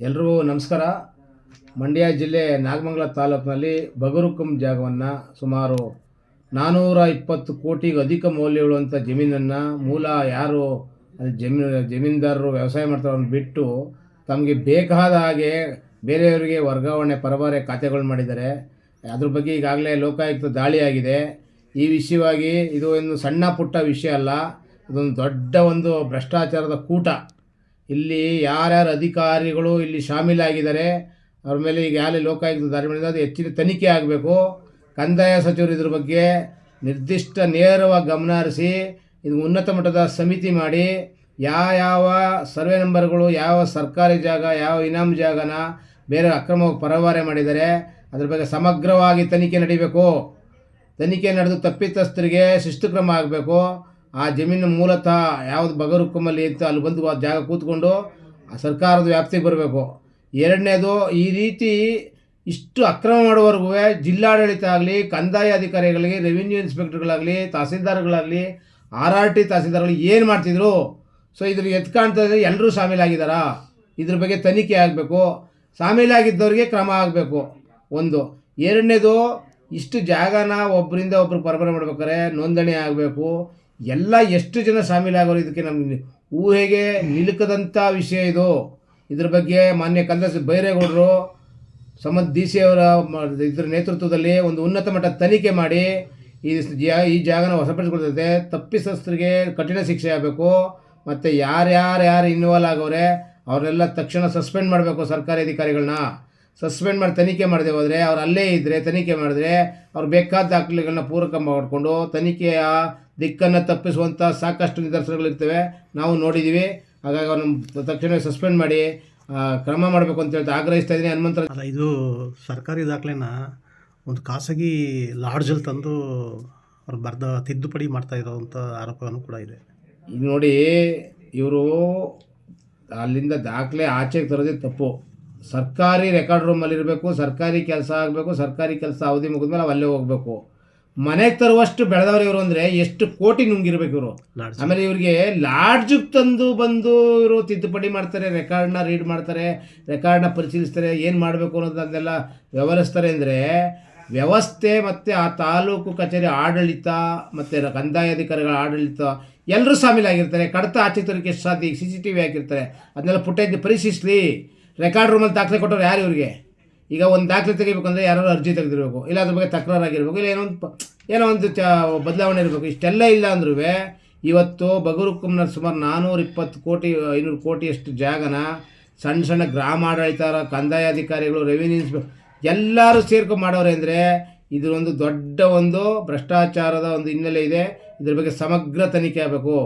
ಎಲ್ರಿಗೂ ನಮಸ್ಕಾರ. ಮಂಡ್ಯ ಜಿಲ್ಲೆ ನಾಗಮಂಗಲ ತಾಲೂಕಿನಲ್ಲಿ ಬಗರುಕುಂ ಜಾಗವನ್ನು ಸುಮಾರು ನಾನ್ನೂರ ಇಪ್ಪತ್ತು ಕೋಟಿಗೂ ಅಧಿಕ ಮೌಲ್ಯವುಳ್ಳಂಥ ಜಮೀನನ್ನು ಮೂಲ ಯಾರು ಜಮೀನು ಜಮೀನ್ದಾರರು ವ್ಯವಸಾಯ ಮಾಡ್ತಾರನ್ನು ಬಿಟ್ಟು ತಮಗೆ ಬೇಕಾದ ಹಾಗೆ ಬೇರೆಯವರಿಗೆ ವರ್ಗಾವಣೆ ಪರಬಾರೆ ಖಾತೆಗಳು ಮಾಡಿದ್ದಾರೆ. ಅದ್ರ ಬಗ್ಗೆ ಈಗಾಗಲೇ ಲೋಕಾಯುಕ್ತ ದಾಳಿಯಾಗಿದೆ ಈ ವಿಷಯವಾಗಿ ಇದು ಒಂದು ಸಣ್ಣ ಪುಟ್ಟ ವಿಷಯ ಅಲ್ಲ, ಇದೊಂದು ದೊಡ್ಡ ಒಂದು ಭ್ರಷ್ಟಾಚಾರದ ಕೂಟ. ಇಲ್ಲಿ ಯಾರ್ಯಾರು ಅಧಿಕಾರಿಗಳು ಇಲ್ಲಿ ಶಾಮೀಲಾಗಿದ್ದಾರೆ, ಅವ್ರ ಮೇಲೆ ಈಗ ಯಾರೇ ಲೋಕಾಯುಕ್ತ ಮಾಡಿದ್ರೆ ಅದು ಹೆಚ್ಚಿನ ತನಿಖೆ ಆಗಬೇಕು. ಕಂದಾಯ ಸಚಿವರು ಇದ್ರ ಬಗ್ಗೆ ನಿರ್ದಿಷ್ಟ ನೇರವಾಗಿ ಗಮನ ಹರಿಸಿ, ಇದು ಉನ್ನತ ಮಟ್ಟದ ಸಮಿತಿ ಮಾಡಿ, ಯಾವ ಯಾವ ಸರ್ವೆ ನಂಬರ್ಗಳು, ಯಾವ ಸರ್ಕಾರಿ ಜಾಗ, ಯಾವ ಇನಾಮ್ ಜಾಗನ ಬೇರೆ ಅಕ್ರಮವಾಗಿ ಪರವಾರೆ ಮಾಡಿದ್ದಾರೆ ಅದ್ರ ಬಗ್ಗೆ ಸಮಗ್ರವಾಗಿ ತನಿಖೆ ನಡೀಬೇಕು. ತನಿಖೆ ನಡೆದು ತಪ್ಪಿತಸ್ಥರಿಗೆ ಶಿಸ್ತು ಕ್ರಮ ಆಗಬೇಕು. ಆ ಜಮೀನು ಮೂಲತಃ ಯಾವುದು ಬಗರುಕ್ಕಮಲ್ಲಿ ಇತ್ತು, ಅಲ್ಲಿ ಬಂದು ಆ ಜಾಗ ಕೂತ್ಕೊಂಡು ಆ ಸರ್ಕಾರದ ವ್ಯಾಪ್ತಿಗೆ ಬರಬೇಕು. ಎರಡನೇದು, ಈ ರೀತಿ ಇಷ್ಟು ಅಕ್ರಮ ಮಾಡುವವರೆಗೂ ಜಿಲ್ಲಾಡಳಿತ ಆಗಲಿ, ಕಂದಾಯ ಅಧಿಕಾರಿಗಳಿಗೆ ರೆವಿನ್ಯೂ ಇನ್ಸ್ಪೆಕ್ಟರ್ಗಳಾಗಲಿ ತಹಸೀಲ್ದಾರ್ಗಳಾಗಲಿ ಆರ್ ಆರ್ ಟಿ ತಹಸೀಲ್ದಾರ್ಗಳು ಏನು ಮಾಡ್ತಿದ್ರು? ಸೊ ಇದ್ರ ಎತ್ಕಾಣ್ತದೆ ಎಲ್ಲರೂ ಶಾಮೀಲಾಗಿದ್ದಾರಾ ಇದ್ರ ಬಗ್ಗೆ ತನಿಖೆ ಆಗಬೇಕು. ಶಾಮೀಲಾಗಿದ್ದವ್ರಿಗೆ ಕ್ರಮ ಆಗಬೇಕು. ಒಂದು. ಎರಡನೇದು, ಇಷ್ಟು ಜಾಗನ ಒಬ್ಬರಿಂದ ಒಬ್ರು ಪರಬರ ಮಾಡ್ಬೇಕಾದ್ರೆ ನೋಂದಣಿ ಆಗಬೇಕು. ಎಲ್ಲ ಎಷ್ಟು ಜನ ಶಾಮೀಲಾಗೋರು ಇದಕ್ಕೆ ನಮ್ಮ ಊಹೆಗೆ ನಿಲುಕದಂಥ ವಿಷಯ ಇದು. ಇದ್ರ ಬಗ್ಗೆ ಮಾನ್ಯ ಕಂದ ಬೈರೇಗೌಡರು ಸಮದ್ ಡಿ ಸಿ ಅವರ ಇದರ ನೇತೃತ್ವದಲ್ಲಿ ಒಂದು ಉನ್ನತ ಮಟ್ಟ ತನಿಖೆ ಮಾಡಿ ಈ ಈ ಜಾಗನ ವಶಪಡಿಸಿಕೊಳ್ತೈತೆ ತಪ್ಪಿಸಸ್ತ್ರಿಗೆ ಕಠಿಣ ಶಿಕ್ಷೆ ಆಗಬೇಕು. ಮತ್ತು ಯಾರ್ಯಾರು ಯಾರು ಇನ್ವಾಲ್ವ್ ಆಗವ್ರೆ ಅವರೆಲ್ಲ ತಕ್ಷಣ ಸಸ್ಪೆಂಡ್ ಮಾಡಬೇಕು ಸರ್ಕಾರಿ ಅಧಿಕಾರಿಗಳನ್ನ ಸಸ್ಪೆಂಡ್ ಮಾಡಿ ತನಿಖೆ ಮಾಡದೆ ಹೋದರೆ ಅವ್ರು ಅಲ್ಲೇ ಇದ್ದರೆ ತನಿಖೆ ಮಾಡಿದ್ರೆ ಅವ್ರು ಬೇಕಾದ ದಾಖಲೆಗಳನ್ನ ಪೂರಕ ಮಾಡಿಕೊಂಡು ತನಿಖೆಯ ದಿಕ್ಕನ್ನು ತಪ್ಪಿಸುವಂಥ ಸಾಕಷ್ಟು ನಿದರ್ಶನಗಳಿರ್ತವೆ. ನಾವು ನೋಡಿದ್ದೀವಿ ಹಾಗಾಗಿ ಅವ್ರನ್ನ ತಕ್ಷಣ ಸಸ್ಪೆಂಡ್ ಮಾಡಿ ಕ್ರಮ ಮಾಡಬೇಕು ಅಂತ ಹೇಳ್ತಾ ಆಗ್ರಹಿಸ್ತಾ ಇದ್ದೀನಿ ಹನುಮಂತರ ಅಲ್ಲ ಇದು ಸರ್ಕಾರಿ ದಾಖಲೆನ ಒಂದು ಖಾಸಗಿ ಲಾಡ್ಜಲ್ಲಿ ತಂದು ಅವ್ರು ಬರ್ದ ತಿದ್ದುಪಡಿ ಮಾಡ್ತಾ ಇರೋವಂಥ ಆರೋಪವನ್ನು ಕೂಡ ಇದೆ. ಈಗ ನೋಡಿ ಇವರು ಅಲ್ಲಿಂದ ದಾಖಲೆ ಆಚೆಗೆ ತರೋದೇ ತಪ್ಪು. ಸರ್ಕಾರಿ ರೆಕಾರ್ಡ್ ರೂಮಲ್ಲಿ ಇರಬೇಕು ಸರ್ಕಾರಿ ಕೆಲಸ ಆಗಬೇಕು ಸರ್ಕಾರಿ ಕೆಲಸ ಅವಧಿ ಮುಗಿದ ಮೇಲೆ ಅಲ್ಲೇ ಹೋಗಬೇಕು. ಮನೆಗೆ ತರುವಷ್ಟು ಬೆಳೆದವರು ಇವರು ಅಂದರೆ ಎಷ್ಟು ಕೋಟಿ ನುಂಗಿರ್ಬೇಕು ಇವರು. ಆಮೇಲೆ ಇವರಿಗೆ ಲಾಡ್ಜಿಗೆ ತಂದು ಬಂದು ಇವರು ತಿದ್ದುಪಡಿ ಮಾಡ್ತಾರೆ ರೆಕಾರ್ಡ್ನ ರೀಡ್ ಮಾಡ್ತಾರೆ ರೆಕಾರ್ಡ್ನ ಪರಿಶೀಲಿಸ್ತಾರೆ ಏನು ಮಾಡಬೇಕು ಅನ್ನೋದನ್ನೆಲ್ಲ ವ್ಯವಹರಿಸ್ತಾರೆ ಅಂದರೆ ವ್ಯವಸ್ಥೆ ಮತ್ತು ಆ ತಾಲೂಕು ಕಚೇರಿ ಆಡಳಿತ ಮತ್ತು ಕಂದಾಯ ಅಧಿಕಾರಿಗಳ ಆಡಳಿತ ಎಲ್ಲರೂ ಶಾಮೀಲಾಗಿರ್ತಾರೆ ಕಡತ ಆಚೆ ತರಕ್ಕೆ ಎಷ್ಟು ಸಾಧ್ಯ? ಈಗ ಸಿ ಸಿ ಟಿ ವಿ ಹಾಕಿರ್ತಾರೆ. ಅದನ್ನೆಲ್ಲ ಫುಟೇಜ್ ಪರಿಶೀಲಿಸಲಿ. ರೆಕಾರ್ಡ್ ರೂಮಲ್ಲಿ ದಾಖಲೆ ಕೊಟ್ಟವ್ರು ಯಾರು ಇವರಿಗೆ? ಈಗ ಒಂದು ದಾಖಲೆ ತೆಗಿಬೇಕಂದ್ರೆ ಯಾರು ಅರ್ಜಿ ತೆಗೆದಿರಬೇಕು, ಇಲ್ಲ ಅದ್ರ ಬಗ್ಗೆ ತಕರಾರಾಗಿರ್ಬೇಕು, ಇಲ್ಲ ಏನೋ ಒಂದು ಏನೋ ಒಂದು ಚ, ಬದಲಾವಣೆ ಇರಬೇಕು. ಇಷ್ಟೆಲ್ಲ ಇಲ್ಲ ಅಂದ್ರೂ ಇವತ್ತು ಬಗರುಕುಮ್ನ ಸುಮಾರು ನಾನ್ನೂರ ಇಪ್ಪತ್ತು ಕೋಟಿ, ಐನೂರು ಕೋಟಿಯಷ್ಟು ಜಾಗನ ಸಣ್ಣ ಸಣ್ಣ ಗ್ರಾಮ ಆಡಳಿತ ಕಂದಾಯ ಅಧಿಕಾರಿಗಳು ರೆವಿನ್ಯೂ ಇನ್ಸ್ಪೆ ಎಲ್ಲರೂ ಸೇರ್ಕೊಂಡು ಮಾಡೋರೆ ಅಂದರೆ ಇದರೊಂದು ದೊಡ್ಡ ಒಂದು ಭ್ರಷ್ಟಾಚಾರದ ಒಂದು ಹಿನ್ನೆಲೆ ಇದೆ. ಇದ್ರ ಬಗ್ಗೆ ಸಮಗ್ರ ತನಿಖೆ ಆಗಬೇಕು.